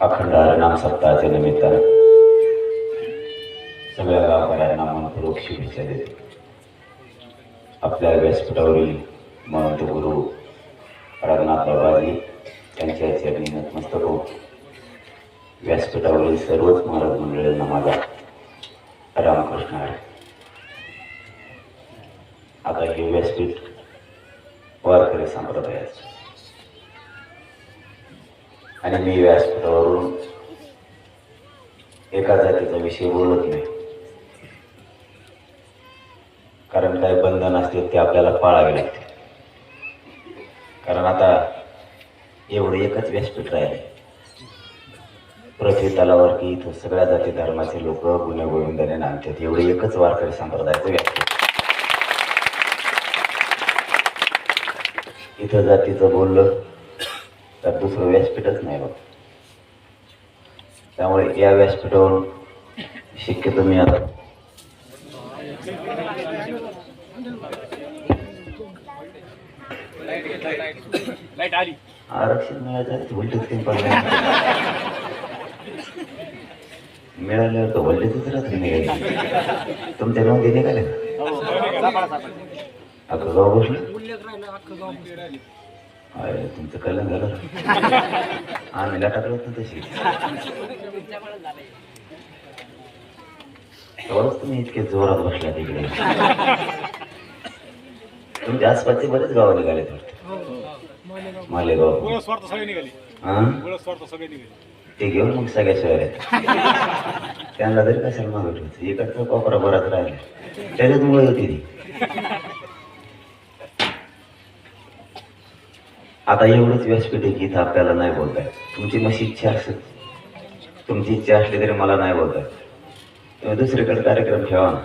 अखंड हरिनाम सप्ताहाच्या निमित्तानं सगळ्या गावकऱ्यांना मनपूर्वक शुभेच्छा देते. आपल्या व्यासपीठावरील महंत गुरु रघुनाथ बाबाजी त्यांच्या चरणी नतमस्तक होऊन व्यासपीठावरील सर्वच महाराज मंडळींना माझा राम आहे आता हे व्यासपीठ वारकरी संप्रदायाचं आणि मी व्यासपीठावरून एका जातीचा विषय बोलत नाही. कारण काय बंधन असतील ते आपल्याला पाळावे लागते कारण आता एवढं एकच व्यासपीठ राहिले पृथ्वी तलावरती इथं सगळ्या जाती धर्माचे लोक गुन्हे गोविंदाने नांदतात एवढे एकच वारकरी संप्रदायाचं व्यासपीठ. इथं जातीचं बोललं तर दुसरं व्यासपीठच नाही बघ. त्यामुळे या व्यासपीठावरून शक्यतो मी आता आरक्षण मिळायचं पडलं मिळाल्यावर तर वल्लीतच राहत नाही तुमच्या नोंदी निघाले अख्खं गाव बसलं? अरे तुमचं कल्याण झालं. आम्ही टाकलं होतं तशी. तेवढंच तुम्ही इतके जोरात बसल्या तिकडे तुमच्या आसपासचे बरेच गाव निघाले मालेगाव. हा? स्वार्थ सगळे निघाली. ते घेऊन मग सगळ्या शहरात. त्यांना तरी कशाला मागत इकडचा कोपरा बराच राहिला. त्याच्यात मुळे होती ती. आता एवढंच व्यासपीठ आहे की इथं आपल्याला नाही बोलताय तुमची मशी इच्छा असेल. तुमची इच्छा असली तरी मला नाही बोलताय तुम्ही दुसरीकडे कार्यक्रम ठेवा ना.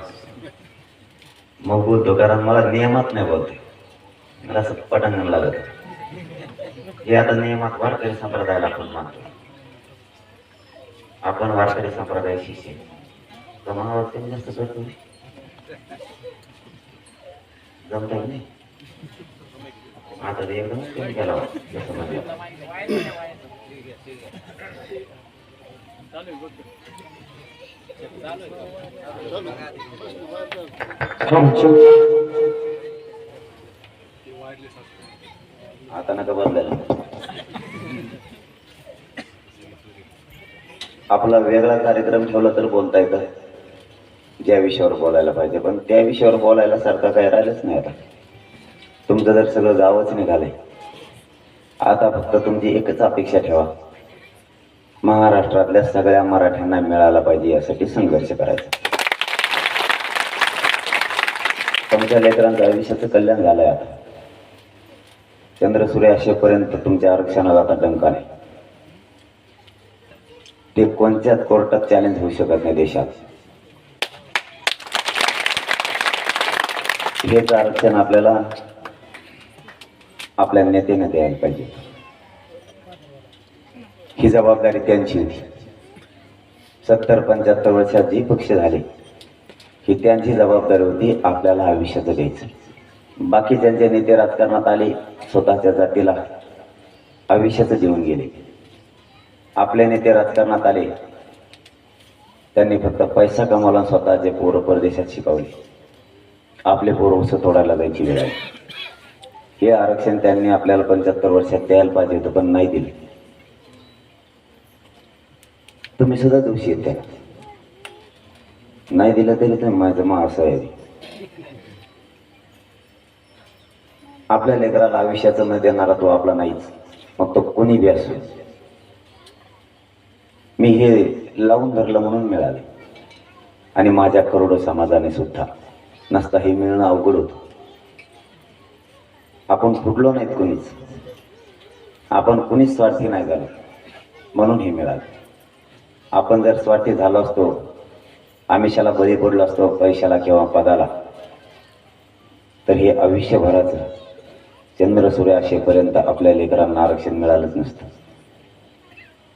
मग बोलतो कारण मला नियमात नाही बोलते मला असं पटांगण लागत हे आता नियमात वारकरी संप्रदायाला आपण मानतो. आपण वारकरी संप्रदाय शिष्य जमावावर जास्त करतो जमता नाही? आता ते एकदम कमी केला जसं आता नका बदलायला. आपला वेगळा कार्यक्रम ठेवला तर बोलता येतं. ज्या विषयावर बोलायला पाहिजे पण त्या विषयावर बोलायला सारखं काय राहिलंच नाही आता. तुमचं जर सगळं गावच निघालंय. आता फक्त तुमची एकच अपेक्षा ठेवा. महाराष्ट्रातल्या सगळ्या मराठ्यांना मिळाला पाहिजे यासाठी संघर्ष करायचा. तुमच्या लेकरांचं आयुष्याचं कल्याण झालंय आता. चंद्रसूर्य असेपर्यंत तुमच्या आरक्षणाला आता डंका नाही. ते कोणत्याच कोर्टात चॅलेंज होऊ शकत नाही देशात. हेच आरक्षण आपल्याला आपल्या नेत्याने द्यायला पाहिजे. ही जबाबदारी त्यांची होती. सत्तर पंच्याहत्तर वर्षात जी पक्ष झाले ही त्यांची जबाबदारी होती आपल्याला आयुष्याचं द्यायचं. बाकी ज्यांचे नेते राजकारणात आले स्वतःच्या जातीला आयुष्याचं जीवन गेले. आपले नेते राजकारणात आले त्यांनी फक्त पैसा कमावला स्वतःचे पोरं परदेशात शिकवले. आपले पोरं उसं तोडायला जायची वेळ आहे हे आरक्षण त्यांनी आपल्याला पंच्याहत्तर वर्षात द्यायला पाहिजे होतं पण नाही दिले. तुम्ही सुद्धा दोषी आहेत त्याला नाही दिलं तरी तुम्ही माझं मग असं आहे. आपल्या लेकराला आयुष्याचं न देणारा तो आपला नाहीच. मग तो कोणी बी असो. मी हे लावून धरलं म्हणून मिळाले. आणि माझ्या करोडो समाजाने सुद्धा. नसता हे मिळणं अवघड होतं. आपण फुटलो नाहीत कुणीच. आपण कुणीच स्वार्थी नाही झालो. म्हणून हे मिळालं. आपण जर स्वार्थी झालो असतो आमिषाला बळी पडलो असतो पैशाला किंवा पदाला तर हे आयुष्यभराचं चंद्र सूर्य असेपर्यंत आपल्या लेकरांना आरक्षण मिळालंच नसतं.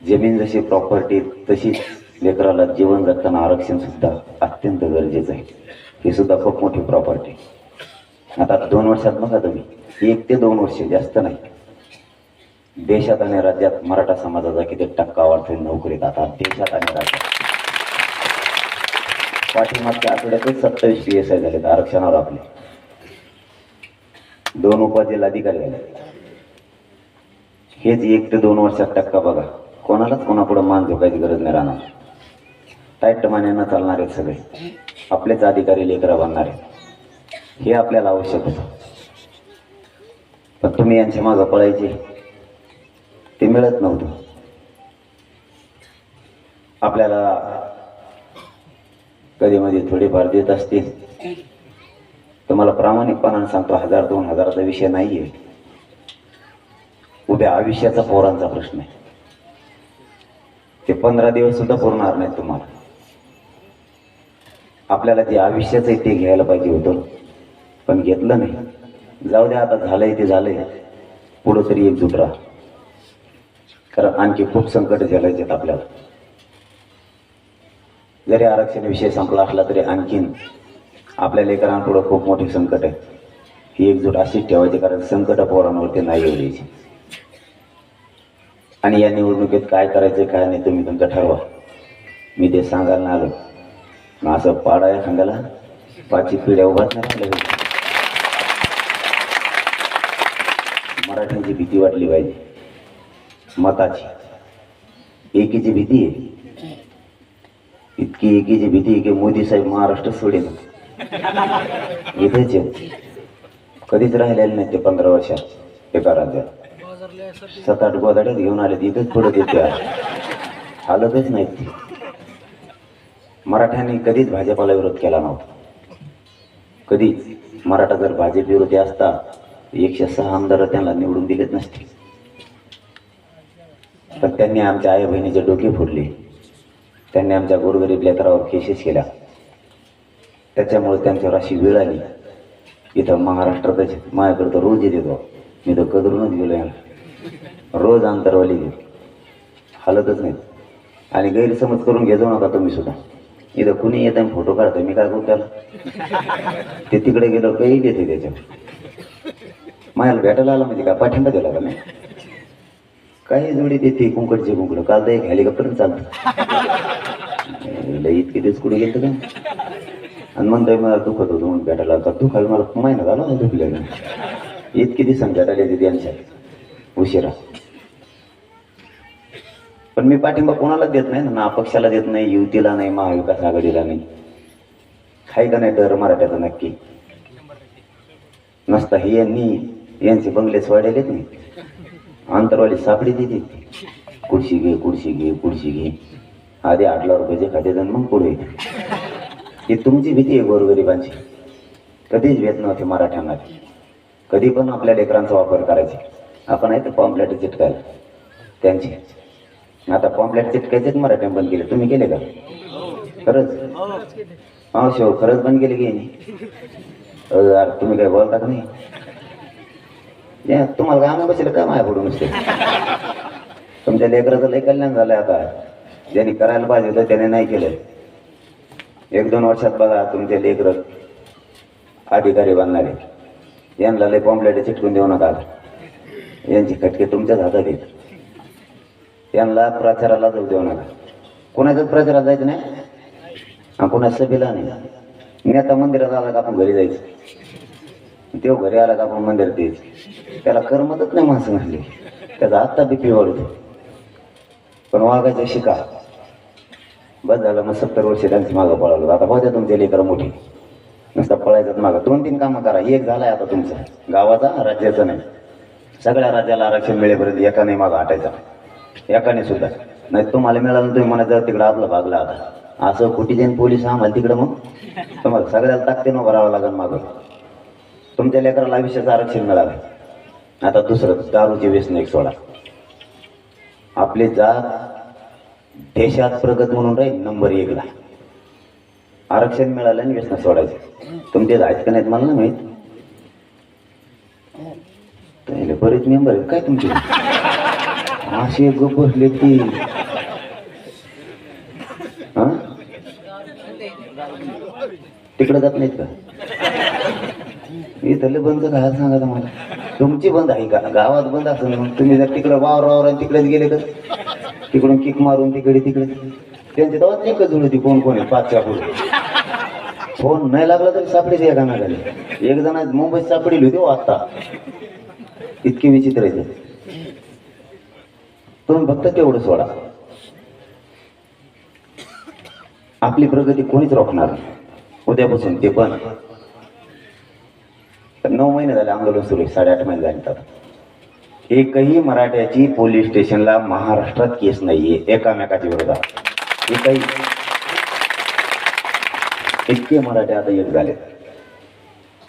जमीन जशी प्रॉपर्टी तशीच लेकराला जीवन जगताना आरक्षण सुद्धा अत्यंत गरजेचं आहे. ही सुद्धा खूप मोठी प्रॉपर्टी आता दोन वर्षात बघा तुम्ही. एक ते दोन वर्ष जास्त नाही. देशात आणि राज्यात मराठा समाजाचा किती टक्का वाढतोय नोकरीत आता. देशात आणि राज्यात. पाठीमागच्या आठवड्यातच सत्तावीस पी एस आय झालेत आरक्षणावर आपले. दोन उपजिल्हाधिकारी झाले. हेच एक ते दोन वर्षात टक्का बघा. कोणालाच कोणापुढे मान झोकायची गरज नाही राहणार. टाईट मान्यानं चालणार आहेत सगळे. आपलेच अधिकारी लेकरं बनणार. आहेत हे आपल्याला आवश्यक होतं. पण तुम्ही यांच्या मागं पळायचे. ते मिळत नव्हतं. आपल्याला कधी मध्ये थोडेफार देत असतील तुम्हाला प्रामाणिकपणाने सांगतो हजार दोन हजाराचा विषय नाही आहे उद्या आयुष्याचा पोरांचा प्रश्न आहे. ते पंधरा दिवस सुद्धा पुरणार नाहीत तुम्हाला. आपल्याला जे आयुष्याचं आहे ते घ्यायला पाहिजे होतं. पण घेतलं नाही. जाऊ द्या आता झालंय ते झालंय. पुढं तरी एकजूट राहा. कारण आणखी खूप संकट झेलायचे आहेत आपल्याला. जरी आरक्षण विषय संपला असला तरी आणखीन आपल्या लेकरांपुढं खूप मोठे संकट आहे. ही एकजूट अशीच ठेवायची कारण संकट पोरांवरती नाही येऊ द्यायची. आणि या निवडणुकीत काय करायचं काय नाही तुम्ही तुमचं ठरवा. मी ते सांगायला आलो. मग असं पाडा या खांद्याला पाचवी पिढ्या उभाच मराठ्यांची भीती वाटली पाहिजे. मताची. एकीची भीती आहे. इतकी एकीची भीती आहे की मोदी साहेब महाराष्ट्र सोडेल. इथेच कधीच राहिलेले नाही ते पंधरा वर्षात एका राज्यात. सात आठ गोदाड्यात घेऊन आले इथेच पुढे देते आलतच नाहीत ते. मराठ्यांनी कधीच भाजपाला विरोध केला नव्हता. कधीच. मराठा जर भाजप विरोधी असता एकशे सहा आमदार त्यांना निवडून दिलेत नसते. पण त्यांनी आमच्या आई बहिणीचे डोके फोडले. त्यांनी आमच्या गोरगरीब लेकरावर केसेस केल्या. त्याच्यामुळे त्यांच्यावर अशी वेळ आली. इथं महाराष्ट्रातच माझ्याकडे तर रोज येतो मी तर कदरूनच गेलो यांना रोज अंतरवाली घेतो हालतच नाहीत आणि गैरसमज करून घेतो नका तुम्ही सुद्धा. इथं कुणी येतं आणि फोटो काढतो मी काय करू त्याला? ते तिकडे गेलो काही देते त्याच्यावर. मायाला भेटायला आला म्हणजे काय पाठिंबा दिला का नाही काही जोडी देते कुंकडचे कुंकड काल तर एक हेलिकॉप्टर चालतं इतके दिवस कुठे गेलं का? आणि म्हणतोय मला दुखत होतो म्हणून भेटायला आता दुखायला मला महिना झाला ना दुखलेलं इतके दिवसांनी भेटायला येते त्यांच्या उशिरा. पण मी पाठिंबा कोणालाच देत नाही ना? अपक्षाला देत नाही युतीला नाही महाविकास आघाडीला नाही. काही का नाही डर मराठ्याचा नक्की? नसता हे यांनी. यांचे बंगलेच वाढलेत नाही. अंतरवाली सापडी देते कुडशी घे कुडशी घे कुडशी घे. आधी आठ लाख रुपयाचे खाते आणि मग पुढे. ही तुमची भीती आहे गोरगरिबांची. कधीच भेट नव्हती मराठ्यांना कधी पण आपल्या लेकरांचा वापर करायचे. आपण आहे ते पॉम्पलेट चिटकायला. त्यांची. आता पॉम्पलेट चिटकायचेच मराठ्यां बंद केले. तुम्ही केले का? खरंच? हा. शिव खरंच बंद केले की यार तुम्ही काय बोलता का नाही? तुम्हाला काय आम्ही बसले काय माया पडून नसते? तुमच्या लेकराचं लय कल्याण झालंय आता. ज्यांनी करायला पाहिजे होतं त्याने नाही केलं. एक दोन वर्षात बघा तुमचे लेकर अधिकारी बनणारे यांना लय पॉम्पलेट चिटकून देऊ नका. यांची खटके तुमच्याच हातात येत यांना प्रचाराला जाऊ देऊ नका. कोणाच्याच प्रचारात जायचं नाही? हा सभेला नाही? नेता मंदिरात आला का आपण घरी जायचं? तेव्हा घरी आला का आपण मंदिरात द्यायचं त्याला करमतच नाही माणसं घातली. त्याचा आत्ता बीपी वाढतो पण वागायचं शिका. बस झालं मग सत्तर वर्ष त्यांचं मागं पळालो. आता बघा तुमचे लेकर मोठी. नुसता पळायचं मागं. दोन तीन कामं करा. एक झालाय आता तुमचं. गावाचा राज्याचं नाही. सगळ्या राज्याला आरक्षण मिळेपर्यंत एकाने मागं हटायचा. एकाने सुद्धा. नाही तुम्हाला मिळालं तुम्ही म्हणायचं तिकडं आपलं भागला आता असं कुठे देईन पोलीस आम्हाला तिकडं मग. तुम्हाला सगळ्याला ताकदीनं भरावं लागेल मागं. तुमच्या लेकराला आयुष्याचं आरक्षण मिळालं. आता दुसरं दारूचे व्यसन एक सोडा. आपले जात देशात प्रगत म्हणून राहील नंबर एकला आरक्षण मिळालं आणि व्यसन सोडायचं. तुमचे आहेत का नाहीत मला ना माहीत. पहिले बरेच मेंबर आहेत. काय तुमचे? असे गप बसले ती. हा? तिकडे जात नाहीत का? इथले बंद काय सांगा मला तुमची बंद आहे का? गावात बंद असेल तुम्ही जर तिकडे वावर वावर तिकडेच गेले तर? तिकडून किक मारून तिकडे तिकडे. त्यांची तेव्हा जुळ होती कोण कोण आहे? पाचच्या पुढे फोन नाही लागला तरी सापडीच एका नागाले एक जण मुंबईत सापडली होती हो आता इतके विचित्र आहे तुम्ही फक्त तेवढं सोडा. आपली प्रगती कोणीच रोखणार उद्यापासून ते पण नऊ महिने झाले आंदोलन सुरू आहे साडेआठ महिने झाले तर एकही मराठ्याची पोलीस स्टेशनला महाराष्ट्रात केस नाहीये एकामेकाच्या विरोधात. एकही. इतके मराठे आता एक झाले.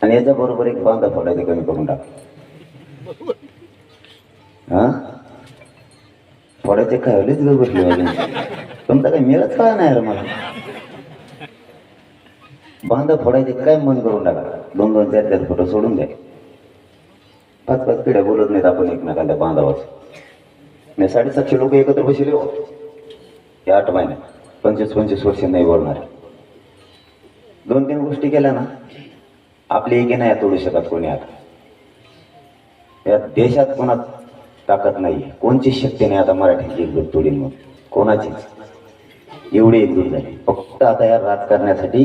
आणि याच्या बरोबर एक बांधा फोडायचे कमी करून टाक हा? फोडायचे काय हल्लीच बसले तुमचा काही मिळत काय नाही मला. बांधा फोडायचे काय मन करून टाका? दोन दोन चार चार फोटो सोडून द्या. पाच पाच पिढ्या बोलत नाहीत आपण एकमेकाला बांधावाच मी साडेसातशे लोक एकत्र बसले हो. या आठ महिन्यात. पंचवीस पंचवीस वर्ष नाही बोलणार. दोन तीन गोष्टी केल्या ना आपली एकी नाही तोडू शकत कोणी आता. या देशात कोणात ताकद नाही कोणची शक्ती नाही आता मराठीची एकजूट तोडील मग कोणाचीच. एवढी एकजूट झाली. फक्त आता या राजकारणासाठी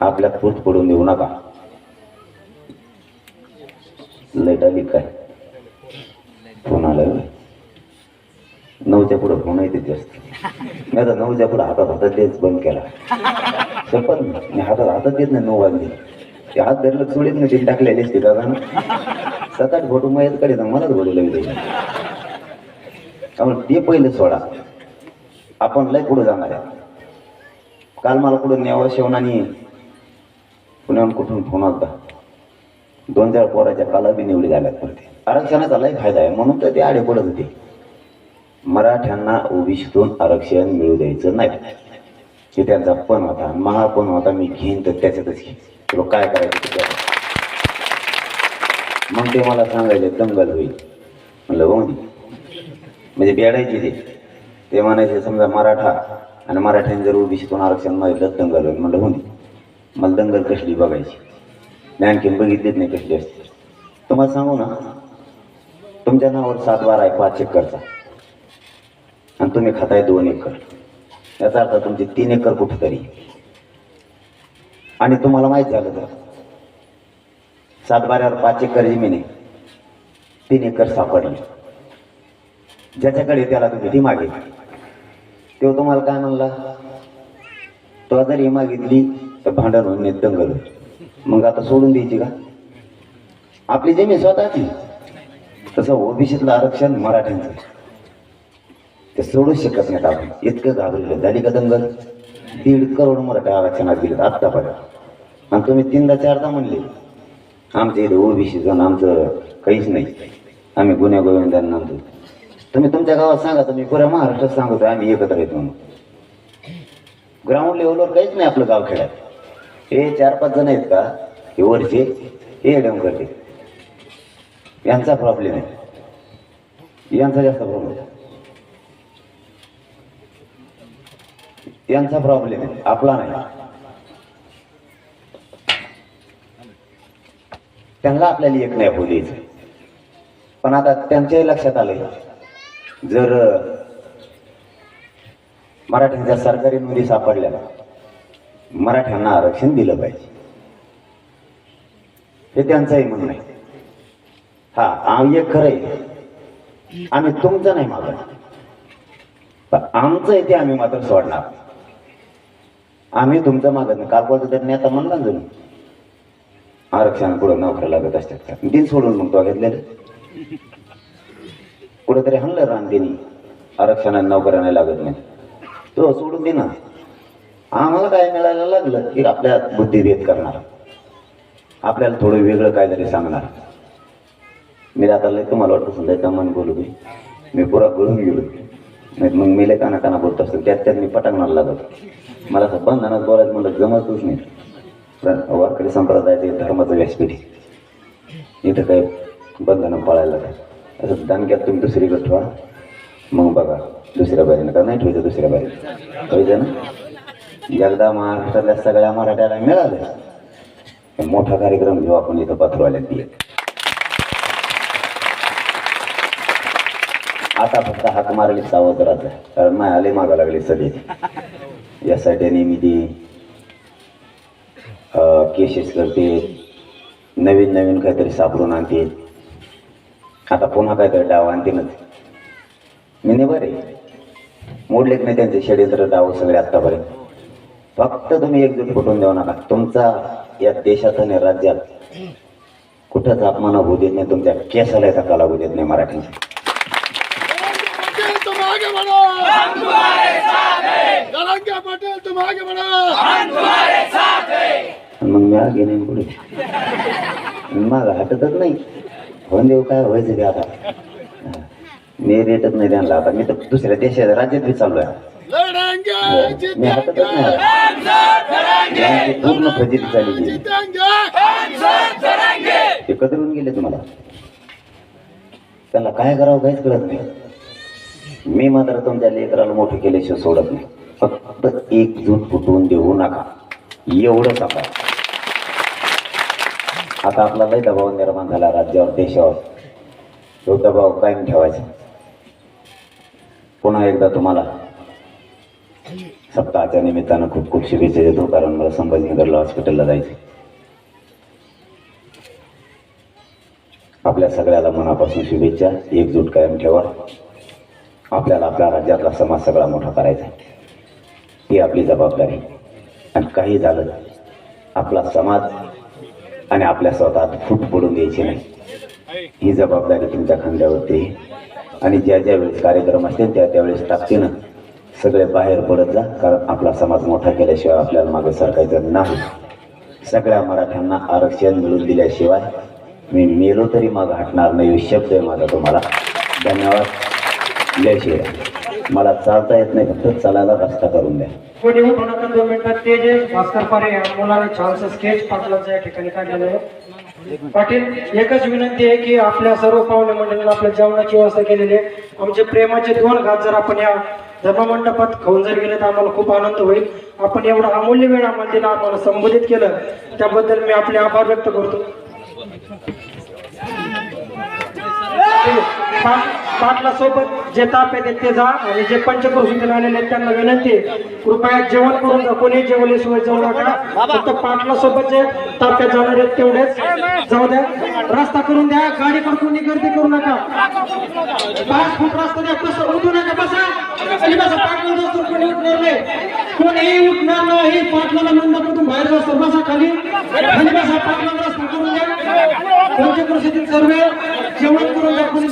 आपल्या फूट पडून देऊ नका. लाइट काय फोन आला नऊच्या पुढं फोन येते जास्त मी आता नऊच्या पुढं हातात हातात तेच बंद केला. शपथ मी हातात हातात देत नाही नऊ वाजले. ते हात धरलं सोडीत नाही ते टाकलेले असते दादा सात आठ फोटो मयत कडे मलाच बोलवलं मी त्यामुळे ते पहिले सोडा. आपण लय पुढे जाणार आहे. काल मला कुठं न्यावं शेवणाने पुण्याहून कुठून फोन आलता दोन चार पोराच्या काला बी निवडी झाल्यात पण ते आरक्षणाचा लय फायदा आहे म्हणून तर ते आडे पडत होते. मराठ्यांना ओबीसीतून आरक्षण मिळू द्यायचं नाही. हे त्यांचा पण होता महा पण होता मी घेईन तर त्याच्यातच घेईन. तुला काय करायचं मग ते मला सांगायचे दंगल होईल. म्हणलं हो म्हणजे बेडायचे ते. ते म्हणायचे समजा मराठा आणि मराठ्यांनी जर ओबीसीतून आरक्षण मागितलं तर दंगल होईल. म्हणलं हो मला दंगल कसली बघायची? मी आणखीन बघितलीच नाही कसली असते? तुम्हाला सांगू ना तुमच्या नावावर सात बारा आहे पाच एकरचा. आणि तुम्ही खाताय दोन एकर. याचा अर्थ तुमचे तीन एकर कुठेतरी. आणि तुम्हाला माहीत झालं तर सात बाऱ्यावर पाच एकर जमीन आहे तीन एकर सापडली. ज्याच्याकडे त्याला तुम्ही ती मागे तेव्हा तुम्हाला काय म्हणला? तो जर ही मागितली तर भांडण होऊन दंगल मग आता सोडून द्यायची का? आपली जमीन स्वतःची. तसं ओबीसीतलं आरक्षण मराठ्यांचं. ते सोडूच शकत नाहीत आपण. इतकं घाबरलं झाली का दंगल? दीड करोड मराठा आरक्षणात दिलं आत्तापर्यंत आणि तुम्ही तीनदा चारदा म्हणले आमच्या इथे ओबीसी जाऊन आमचं काहीच नाही. आम्ही गुन्ह्या गोविंदांना आणतो. तुम्ही तुमच्या गावात सांगा तुम्ही पुऱ्या महाराष्ट्रात सांगतो आम्ही एकत्र येतो म्हणून. ग्राउंड लेवलवर काहीच नाही आपलं गाव खेळायला हे चार पाच जण आहेत का? हे वरचे हे डोंगरचे करते यांचा प्रॉब्लेम आहे. यांचा जास्त प्रॉब्लेम यांचा प्रॉब्लेम आहे. आपला नाही. त्यांना आपल्याला एक नाही बोलायचं पण आता त्यांच्याही लक्षात आलंय. जर मराठ्यांच्या सरकारी नोंदी सापडल्या ना, मराठ्यांना आरक्षण दिलं पाहिजे. हे त्यांचंही म्हणणं आहे. हा आम्ही एक खरं आहे आम्ही तुमचं नाही मागत. आमचं आहे ते आम्ही मात्र सोडणार. आम्ही तुमचं मागत नाही. काल तर तरी नेता म्हणला ना आरक्षण पुढे नोकऱ्या लागत असतात का? दिन सोडून मग तो घेतलेलं. कुठेतरी हल्लं रान त्यांनी. आरक्षणाने नोकऱ्या नाही लागत नाही. तो सोडून दे ना आम्हाला काय मिळायला लागलं की आपल्या बुद्धी भेद करणार. आपल्याला थोडं वेगळं काहीतरी सांगणार. मी आता लय तुम्हाला वाटतं समजा मन बोलू मी. मी पुरा गळून गेलो. नाही मग मी लय काना काना बोलत असतो. त्यात त्यात मी पटांगणार लागत. मला असं बंधनात बोलायचं म्हणलं जमतच नाही. पण वारकरी संप्रदायाचं धर्माचं व्यासपीठ आहे. इथं काय बंधनं पाळायला काय असं दणक्यात तुम्ही दुसरीकडे ठेवा. मग बघा दुसऱ्या बारीनं का? नाही ठेवायचं दुसऱ्या बारीनं. कळतं ना? जगदा महाराष्ट्रातल्या सगळ्या मराठ्याला मिळालं. मोठा कार्यक्रम घेऊ आपण इथं पाथरवाल्यात दिले आता फक्त हाक मारली सावध राहत कारण नाही आले मागा लागले सगळे. यासाठी नेहमी ते केसेस करते. नवीन नवीन काहीतरी सापडून आणते. आता पुन्हा काहीतरी डाव आणतीनच मी नाही बरे मोडलेत नाही त्यांचे षडयंत्र डाव सगळे आत्तापर्यंत. फक्त तुम्ही एकजूट फुटून देऊ नका. तुमचा या देशात आणि राज्यात कुठंच अपमान होऊ देत नाही तुमच्या केसाला याचा कला होऊ देत नाही आणि मग मी आगे नाही पुढे. मग हटतच नाही. होऊन देऊ काय व्हायचं ते आता. मी रेटच नाही त्यांना आता. मी तर दुसऱ्या देशात राज्यात बी चालू आहे मी नाही पूर्ण चालली जीतेंगे. ते कदरून गेले तुम्हाला. त्यांना काय करावं काहीच कळत नाही. मी मात्र तुमच्या लेकराला मोठं केल्याशिवाय सोडत नाही. फक्त एकजूट फुटवून देऊ नका. एवढंच आता आता आपला लय दबाव निर्माण झाला राज्यावर देशावर. तो दबाव कायम ठेवायचा. पुन्हा एकदा तुम्हाला सप्ताहाच्या निमित्तानं खूप खूप शुभेच्छा देतो कारण मला संभाजीनगरला हॉस्पिटलला जायचं आपल्या सगळ्याला मनापासून शुभेच्छा एकजूट कायम ठेवा. आपल्याला आपल्या राज्यातला समाज सगळा मोठा करायचा ही आपली जबाबदारी. आणि काही झालं आपला समाज आणि आपल्या स्वतःत फूट पडून द्यायची नाही. ही जबाबदारी तुमच्या खांद्यावरती आणि ज्या ज्या वेळेस कार्यक्रम असतील त्या त्यावेळेस ताकदीनं सगळे बाहेर पडत जा कारण आपला समाज मोठा केल्याशिवाय आपल्याला मागे सरकायचं नाही. सगळ्या मराठ्यांना आरक्षण मिळून दिल्याशिवाय मी मेलो तरी मागं हटणार नाही शब्द आहे माझा तुम्हाला. धन्यवाद. जय श्रीराम. मला चालता येत नाही फक्त चालायला रस्ता करून द्या. कोणी उठू नका दोन मिनिटात भास्कर पारे या छानसं स्केच पाटलाचं या ठिकाणी काढलेलं आहे. पाटील एकच विनंती आहे की आपल्या सर्व पाहुणे मंडळींना आपल्या जेवणाची व्यवस्था केलेली आहे. आमचे प्रेमाचे दोन घात जर आपण या धर्ममंडपात खाऊन जर गेले तर आम्हाला खूप आनंद होईल. आपण एवढा अमूल्य वेळ आम्हाला दिला आम्हाला संबोधित केलं. त्याबद्दल मी आपले आभार व्यक्त करतो. पाट- पाटला सोबत जे ताप येते ते जा आणि जे पंचक्रोशीतून आलेले आहेत त्यांना विनंती कृपया जेवण करून जा. कोणी सोय जाऊ नका. फक्त पाटला सोबत जे ताप्यात जाणार आहेत तेवढेच. जाऊ द्या. रस्ता करून द्या. गाडी कोणी गर्दी करू नका. पाच फूट रस्ता द्या. कसं उठू नका. बसा. खाली बसा पाटला कोणी उठणार नाही. कोणीही उठणार नाही. पाटलाला बाहेर जास्त बसा खाली खाली बसा पाटला करून द्या पंचक्रोशीतील सर्व जेवण करून द्या कोणी